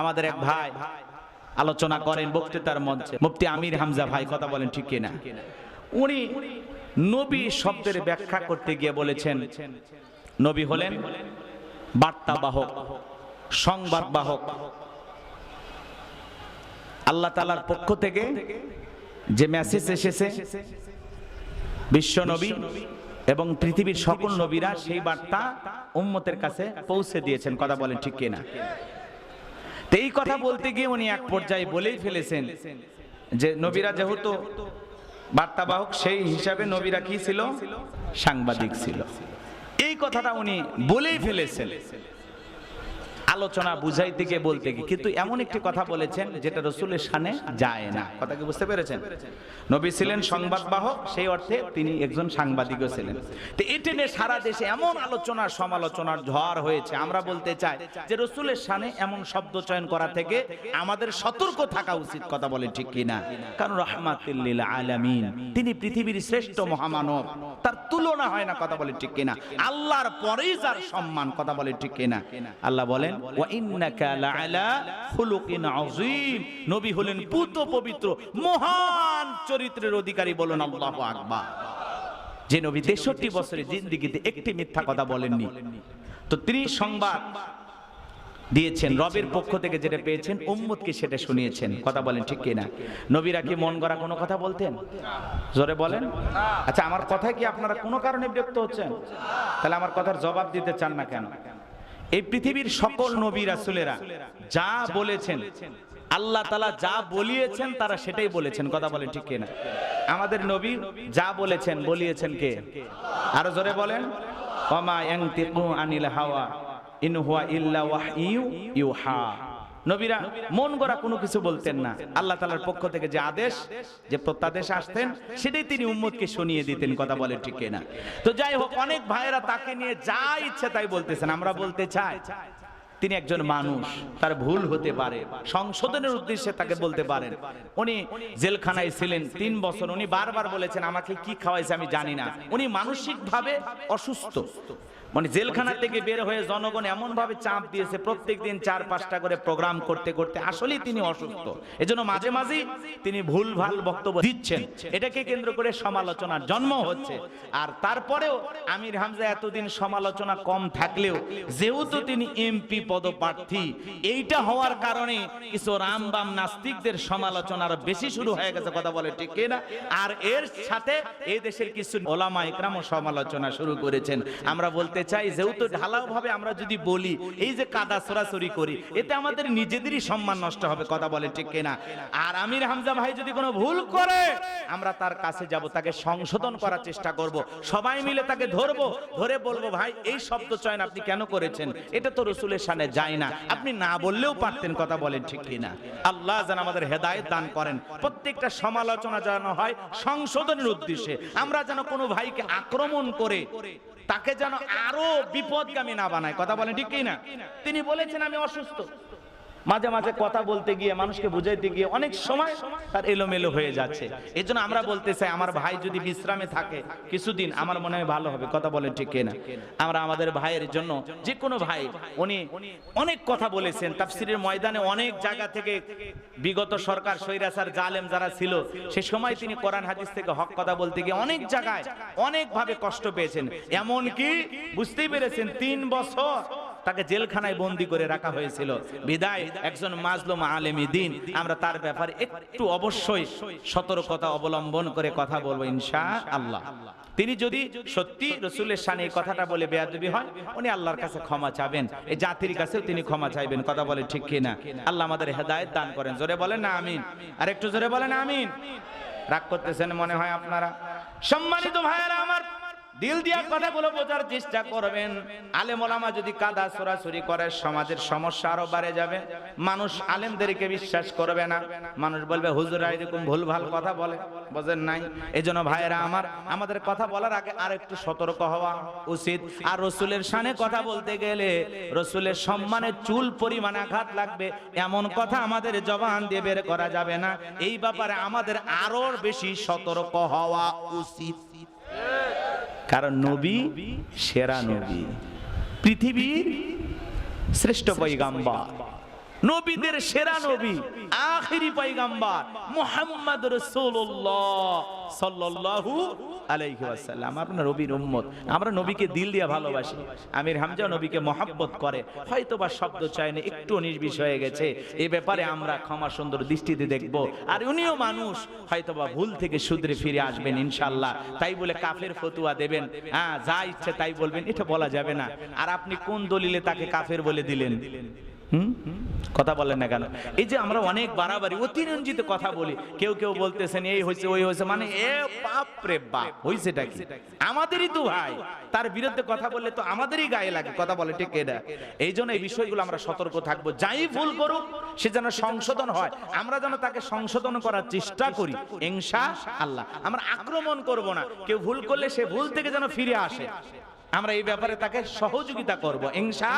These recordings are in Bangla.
আমাদের এক ভাই আলোচনা করেন বক্তৃতার মঞ্চে। মুফতি আমির হামজা ভাই কথা বলেন ঠিক কিনা? উনি নবী শব্দের ব্যাখ্যা করতে গিয়ে বলেছেন, নবী হলেন বার্তা বাহক সংবাদ বাহক আল্লাহ তালার পক্ষ থেকে যে মেসেজ এসেছে, বিশ্ব নবী এবং পৃথিবীর সকল নবীরা সেই বার্তা উম্মতের কাছে পৌঁছে দিয়েছেন, কথা বলেন ঠিক কিনা? তো এই কথা বলতে গিয়ে উনি এক পর্যায়ে বলেই ফেলেছেন যে নবীরা যেহেতু বার্তাবাহক সেই হিসাবে নবীরা কি ছিল? সাংবাদিক ছিল। এই কথাটা উনি বলেই ফেলেছেন। আলোচনা বুঝাইতে গিয়ে বলতে গিয়ে। কিন্তু এমন একটি কথা বলেছেন যেটা রসুলের সানে যায় না। কথা কি বুঝতে পেরেছেন? নবী ছিলেন সংবাদবাহক, সেই অর্থে তিনি একজন সাংবাদিকও ছিলেন। তো এটি নিয়ে সারা দেশে এমন আলোচনা, সমালোচনার ঝড় হয়েছে। আমরা বলতে চাই যে রসুলের সানে এমন শব্দ চয়ন করা থেকে আমাদের সতর্ক থাকা উচিত, কথা বলে ঠিক কিনা? কারণ রহমাতুল্লিল আলামিন, তিনি পৃথিবীর শ্রেষ্ঠ মহামানব। তার তুলনা হয় না, কথা বলে ঠিক কিনা? আল্লাহর পরেই যার সম্মান, কথা বলে ঠিক কিনা? আল্লাহ বলেন নবী হলেন পুত পবিত্র, মহান চরিত্রের অধিকারী বলুন যে নবী তেষট্টি বছরের জিন্দিগিতে একটি মিথ্যা কথা বলেননি। তো তিনি সংবাদ দিয়েছেন, রবের পক্ষ থেকে যেটা পেয়েছেন, উম্মতকে সেটা শুনিয়েছেন। কথা বলেন ঠিক কিনা? নবীরা কি মন গড়া কোনো কথা বলতেন? জোরে বলেন। আচ্ছা আমার কথায় কি আপনারা কোনো কারণে বিরক্ত হচ্ছেন? তাহলে আমার কথার জবাব দিতে চান না কেন? এই পৃথিবীর সকল নবী রাসুলেরা যা বলেছেন, আল্লাহ তালা যা বলিয়েছেন তারা সেটাই বলেছেন। কথা বলেন ঠিক কিনা? আমাদের নবী যা বলেছেন, বলিয়েছেন কে? আরও জোরে বলেন। অমা আনিল হাওয়া, ইন হুয়া ইউ ইউ ইউহা। নবীরা মন গড়া কোনো কিছু বলতেন না। আল্লাহ তালার পক্ষ থেকে যে আদেশ, যে প্রত্যাদেশ আসতেন, সেটাই তিনি উম্মতকে শুনিয়ে দিতেন, কথা বলে ঠিক না তো যাই হোক, অনেক ভাইয়েরা তাকে নিয়ে যা ইচ্ছে তাই বলতেছেন, আমরা বলতে চাই, তিনি একজন মানুষ, তার ভুল হতে পারে, সংশোধনের উদ্দেশ্যে তাকে বলতে পারেন। উনি জেলখানায় ছিলেন তিন বছর, উনি বারবার বলেছেন, আমাকে কি খাওয়াইছে আমি জানি না। উনি মানসিকভাবে অসুস্থ। মানে জেলখানা থেকে বের হয়ে জনগণ এমন ভাবে চাপ দিয়েছে প্রত্যেক দিন চার, পাঁচটা করে প্রোগ্রাম করতে করতে আসলেই তিনি অসুস্থ। এজন্য মাঝে মাঝেই তিনি ভুল ভালো বক্তব্য দিচ্ছেন। এটাকে কেন্দ্র করে সমালোচনার জন্ম হচ্ছে। আর তারপরেও আমির হামজা এতদিন সমালোচনা কম থাকলেও, যেহেতু তিনি এমপি পদপ্রার্থী, এইটা হওয়ার কারণে কিছু রামবাম নাস্তিকদের সমালোচনা আরও বেশি শুরু হয়ে গেছে, কথা বলে ঠিক না আর এর সাথে এই দেশের কিছু ওলামা ইকরামও সমালোচনা শুরু করেছেন। আমরা বলতে চাই, যেহেতু ঢালাও ভাবে আমরা যদি বলি, এই যে কাদা সরাসরি করি, এতে আমাদের নিজেদেরই সম্মান নষ্ট হবে, কথা বলে ঠিক কিনা? আর আমির হামজা ভাই যদি কোনো ভুল করে, আমরা তার কাছে যাব, তাকে সংশোধন করার চেষ্টা করব, সবাই মিলে তাকে ধরবো, ধরে বলব, ভাই, এই শব্দ চয়ন আপনি কেন করেছেন? এটা তো রসুলের সামনে যায় না। আপনি না বললেও পারতেন, কথা বলেন ঠিক কিনা? আল্লাহ যেন আমাদের হেদায়েত দান করেন। প্রত্যেকটা সমালোচনা যেন হয় সংশোধনের উদ্দেশ্যে। আমরা যেন কোনো ভাইকে আক্রমণ করে তাকে যেন আরও বিপদগামী না বানায়। কথা বলেন ঠিক কি না তিনি বলেছেন আমি অসুস্থ। মাঝে মাঝে কথা বলতে গিয়ে, মানুষকে বুঝাইতে গিয়ে অনেক সময় তার এলোমেলো হয়ে যাচ্ছে। এই জন্য আমরা বলতে চাই, আমার ভাই যদি বিশ্রামে থাকে, কিছুদিন আমার মনে হয় ভালো হবে। কথা বলেন ঠিক কিনা? আমরা আমাদের ভাইয়ের জন্য যে কোনো ভাই, উনি অনেক কথা বলেছেন। তাফসিরের ময়দানে অনেক জায়গা থেকে বিগত সরকার সৈরাসার জালেম যারা ছিল, সে সময় তিনি কোরআন হাদিস থেকে হক কথা বলতে গিয়ে অনেক জায়গায় অনেকভাবে কষ্ট পেয়েছেন। এমন কি বুঝতেই পেরেছেন, তিন বছর তাকে জেলখানায় বন্দি করে রাখা হয়েছিল। বিদায়, একজন মাজলুম আলেমী দিন। আমরা তার ব্যাপারে একটু অবশ্যই সতর্কতা অবলম্বন করে কথা বলব ইনশা আল্লাহ তিনি যদি সত্যি রসুলের সানে এই কথাটা বলে বেয়াদবি হয়, উনি আল্লাহর কাছে ক্ষমা চাবেন। এই জাতির কাছেও তিনি ক্ষমা চাইবেন। কথা বলে ঠিক কিনা? আল্লাহ আমাদের হেদায়ত দান করেন। জোরে বলেন না, আমিন। আর একটু জোরে বলেন, আমিন। রাগ করতেছেন মনে হয় আপনারা। সম্মানিত ভাইয়েরা, আমার দিল দিয়া কথাগুলো বোঝার চেষ্টা করবেন। আলেম ওলামা যদি কাদা সরাসরি করে, সমাজের সমস্যা আরও বাড়ে যাবে। মানুষ আলেমদেরকে বিশ্বাস করবে না। মানুষ বলবে, হুজুরা, এরকম ভুল ভালো কথা বলে। বোঝেন নাই? এজন্য ভাইয়েরা আমার, আমাদের কথা বলার আগে আর একটু সতর্ক হওয়া উচিত। আর রসুলের সানে কথা বলতে গেলে রসুলের সম্মানে চুল পরিমাণ আঘাত লাগবে। এমন কথা আমাদের জবান দিয়ে বের করা যাবে না। এই ব্যাপারে আমাদের আরও বেশি সতর্ক হওয়া উচিত। কারণ নবী সেরা নবী। পৃথিবীর শ্রেষ্ঠ পৈগাম্বার নবীদের সেরা নবী, আখিরি পয়গাম্বার, মুহাম্মদ রাসূলুল্লাহ সাল্লাল্লাহু আলাইহি ওয়াসাল্লাম। আপনার নবীর উম্মত। আমরা নবীকে দিল দিয়ে ভালোবাসি। আমির হামজা নবীকে করে। শব্দ একটু হয়ে গেছে। এই ব্যাপারে আমরা ক্ষমা সুন্দর দৃষ্টিতে দেখব। আর উনিও মানুষ, হয়তোবা ভুল থেকে শুধরে ফিরে আসবেন ইনশাল্লাহ তাই বলে কাফের ফতুয়া দেবেন। হ্যাঁ যা ইচ্ছে তাই বলবেন, এটা বলা যাবে না। আর আপনি কোন দলিলে তাকে কাফের বলে দিলেন? হুম? কথা বলেন না কেন? এই যে আমরা অনেক বাড়াবাড়ি, অতিরঞ্জিত কথা বলি, কেউ কেউ বলতেছেন, এই হয়েছে ওই হয়েছে মানে এ বাপ রে বাপ হয়েছেটা কি? আমাদেরই তো ভাই, তার বিরুদ্ধে কথা বললে তো আমাদেরই গায়ে লাগে, কথা বলে ঠিক এটা এই জন্য এই বিষয়গুলো আমরা সতর্ক থাকব, যাই ভুল করুক, সে যেন সংশোধন হয়, আমরা যেন তাকে সংশোধন করার চেষ্টা করি ইনশা আল্লাহ আমরা আক্রমণ করব না, কেউ ভুল করলে সে ভুল থেকে যেন ফিরে আসে। আমরা এই ব্যাপারে তাকে সহযোগিতা করব। ইনশা,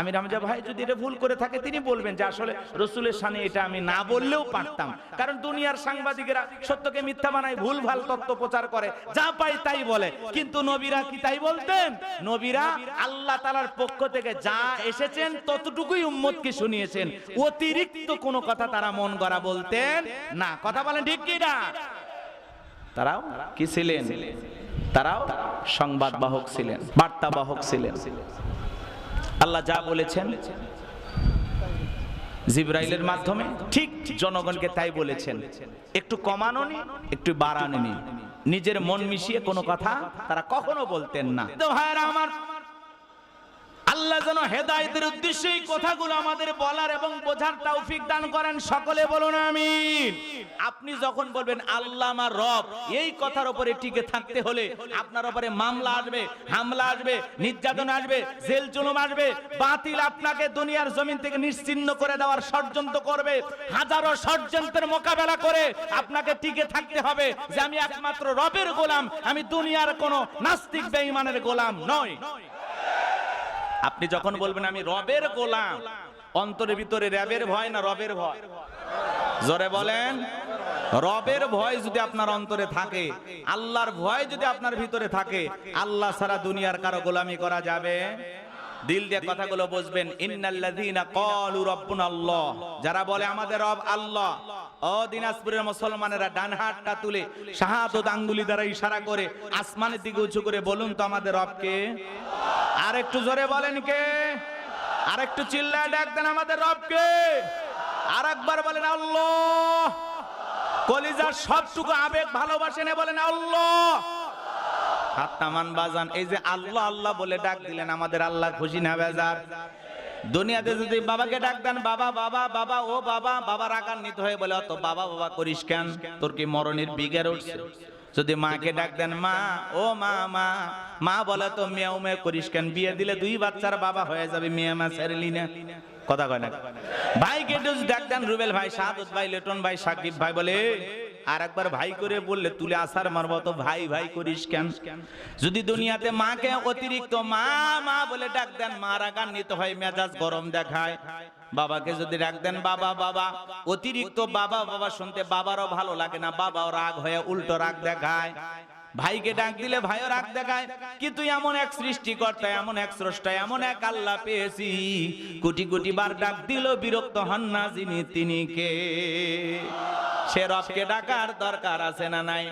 আমি রামজা ভাই যদি এটা ভুল করে থাকে, তিনি বলবেন যে আসলে রসুলের সামনে এটা আমি না বললেও পারতাম। কারণ দুনিয়ার সাংবাদিকেরা সত্যকে মিথ্যা বানায় ভুল ভালো তত্ত্ব প্রচার করে। যা পাই তাই বলে। কিন্তু নবীরা কি তাই বলতেন? নবীরা আল্লাহ তালার পক্ষ থেকে যা এসেছেন, ততটুকুই উম্মতকে শুনিয়েছেন। অতিরিক্ত কোনো কথা তারা মন গড়া বলতেন না। কথা বলেন ঠিক কি না তারাও কি ছিলেন? তারাও সংবাদ বাহক ছিলেন বার্তা বাহক ছিলেন। আল্লাহ যা বলেছেন জিব্রাইলের মাধ্যমে ঠিক জনগণকে তাই বলেছেন। একটু কমানো নি, একটু বাড়ানো নি। নিজের মন মিশিয়ে কোনো কথা তারা কখনো বলতেন না। আমার আল্লাহ যেন হেদায়েতের উদ্দেশ্যে কথাগুলো আমাদের বলার এবং বোঝার তৌফিক দান করেন। সকলে বলুন আমিন। আপনি যখন বলবেন, আল্লাহ আমার রব, এই কথার উপরে টিকে থাকতে হলে আপনার উপরে মামলা আসবে, হামলা আসবে, নির্যাতন আসবে, জেল জুলুম আসবে, বাতিল আপনাকে দুনিয়ার জমিন থেকে নিশ্চিন্ন করে দেওয়ার ষড়যন্ত্র করবে, হাজারো ষড়যন্ত্রের মোকাবেলা করে আপনাকে টিকে থাকতে হবে যে, আমি একমাত্র রবের গোলাম, আমি দুনিয়ার কোনো নাস্তিক, বেঈমানের গোলাম নয় আপনি যখন বলবেন আমি রবের গোলাম, অন্তরের ভিতরে র্যাবের ভয় না রবের ভয়? জোরে বলেন, রবের ভয় যদি আপনার অন্তরে থাকে, আল্লাহর ভয় যদি আপনার ভিতরে থাকে, আল্লাহ সারা দুনিয়ার কারও গোলামি করা যাবে? দিল দিয়ে কথাগুলো বুঝবেন, ইন্নাল্লাযীনা ক্বালু রাব্বুনা আল্লাহ যারা বলে, আমাদের রব আল্লাহ। ও দিনাজপুরের মুসলমানেরা ডান হাতটা তুলে শাহাদত আঙ্গুলি দ্বারা ইশারা করে আসমানের দিকে উঁচু করে বলুন তো আমাদের রবকে। আর একটু জোরে বলেন কে? আর একটু চিল্লায় ডাক দেন আমাদের রবকে। আর একবার বলেন আল্লাহ। কলিজার সবটুকু আবেগ ভালোবাসেন বলেন আল্লাহ। বাজান। এই যে আল্লাহ আল্লাহ বলে ডাক দিলেন আমাদের আল্লাহ খুশি না বেজার। দুনিয়াতে যদি বাবাকে ডাক দেন, বাবা বাবা বাবা, ও বাবা বাবা রাগান্বিত হয়ে বলে, অত বাবা বাবা করিস কেন? তোর কি মরণের বিগের উঠছে? যদি মাকে ডাক দেন মা ও মা মা মা বলে তো মেয়াও মেয়ে করিস কেন? বিয়ে দিলে দুই বাচ্চার বাবা হয়ে যাবে মেয়ে মা ছেড়েলি না। কথা কয় না। ভাইকে যদি ডাক দেন রুবেল ভাই সাদত ভাই লেটন ভাই সাকিব ভাই বলে আর একবার ভাই করে বললে তুলে আসার মারব তো ভাই ভাই করিস কেন? যদি দুনিয়াতে মাকে অতিরিক্ত মা মা বলে ডাক দেন মারা গান নিতে হয় মেজাজ গরম দেখায়। বাবাকে যদি রাগ দেন, বাবা বাবা, অতিরিক্ত বাবা বাবা শুনতে বাবারও ভালো লাগে না, বাবাও রাগ হয়ে উল্টো রাগ দেখায়। ভাইকে ডাক দিলে ভাইও রাগ দেখায় কিন্তু এমন এক সৃষ্টিকর্তা, এমন এক স্রষ্টা, এমন এক আল্লাহ পেয়েছি। কোটি কোটি বার ডাক দিল, বিরক্ত হন না যিনি, তিনি কে? সে রবকে ডাকার দরকার আছে না নাই?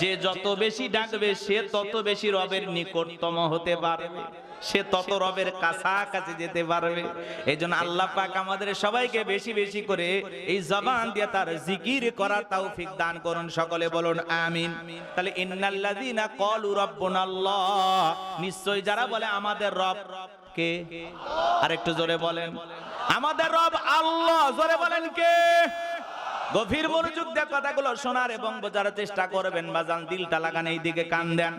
যে যত বেশি ডাকবে, সে তত বেশি রবের নিকটতম হতে পারবে। সে তত রবের কাছাকাছি যেতে পারবে। এই জন্য আল্লাহ পাক আমাদের সবাইকে বেশি বেশি করে এই জবান দিয়ে তার জিকির করার তৌফিক দান করুন। সকলে বলুন, আমিন। তাহলে ইন্নাল্লাযীনা ক্বালু রাব্বুনাল্লাহ। নিশ্চয় যারা বলে আমাদের রব কে? আর একটু জোরে বলেন। আমাদের রব আল্লাহ। জোরে বলেন কে? গভীর মনোযোগ দিয়ে কথাগুলো শোনার এবং বোঝার চেষ্টা করবেন। বাজান, দিলটা লাগান এই দিকে কান দেন।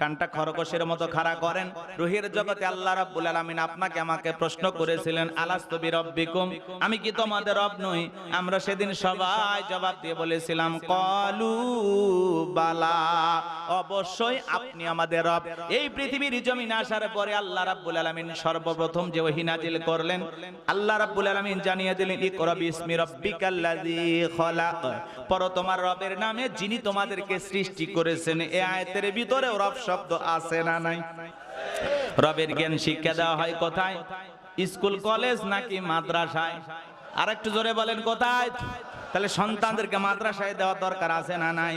কানটা খরগোশের মতো খাড়া করেন। রুহের জগতে আল্লাহ রাব্বুল আলামিন আপনাকে আমাকে প্রশ্ন করেছিলেন আলাস্তু বিরব্বিকুম আমি কি তোমাদের রব নই? আমরা সেদিন সবাই জবাব দিয়ে বলেছিলাম, কলু বালা, অবশ্যই আপনি আমাদের রব। এই পৃথিবীর জমিন আসার পরে আল্লাহ রাব্বুল আলামিন সর্বপ্রথম যে ওহী নাজিল করলেন, আল্লাহ রাব্বুল আলামিন জানিয়ে দিলেন, ইকরা বিসমি রাব্বিকাল্লাযী খলাক। পর তোমার রবের নামে যিনি তোমাদেরকে সৃষ্টি করেছেন, এ আয়তের ভিতরে রব শব্দ আছে না নাই? রবের জ্ঞান শিক্ষা দেওয়া হয় কোথায়? স্কুল, কলেজ নাকি মাদ্রাসায়? আর একটু জোরে বলেন, কোথায়? তাহলে সন্তানদেরকে মাদ্রাসায় দেওয়ার দরকার আছে না নাই?